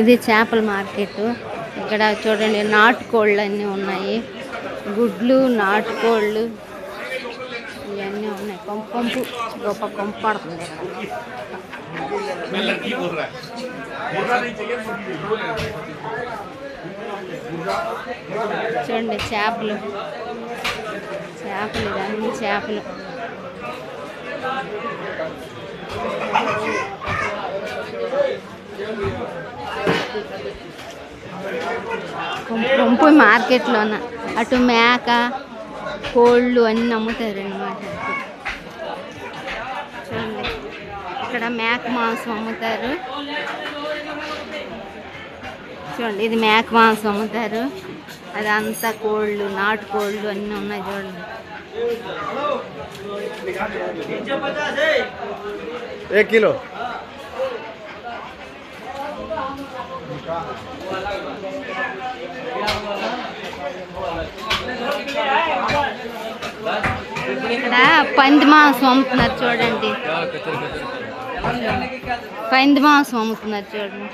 ఇది చేపల మార్కెట్. ఇక్కడ చూడండి నాటుకోళ్ళు అన్నీ ఉన్నాయి. గుడ్లు నాటుకోళ్ళు ఇవన్నీ ఉన్నాయి. కొంపంపు కొంపు గొప్ప కొంపు పడుతుంది. చూడండి చేపలు. చేపలు ఇవన్నీ చేపలు. కొంపు మార్కెట్లోన అటు మేక కోళ్ళు అన్నీ అమ్ముతారు అనమాట చూడండి ఇక్కడ మేక మాంసం అమ్ముతారు చూడండి ఇది మేక మాంసం అమ్ముతారు అదంతా కోళ్ళు నాటు కోళ్ళు అన్నీ ఉన్నాయి చూడండి एक किलो ఇక్కడ పంది మాంసం అమ్ముతున్నారు చూడండి. పంది మాంసం అమ్ముతున్నారు చూడండి.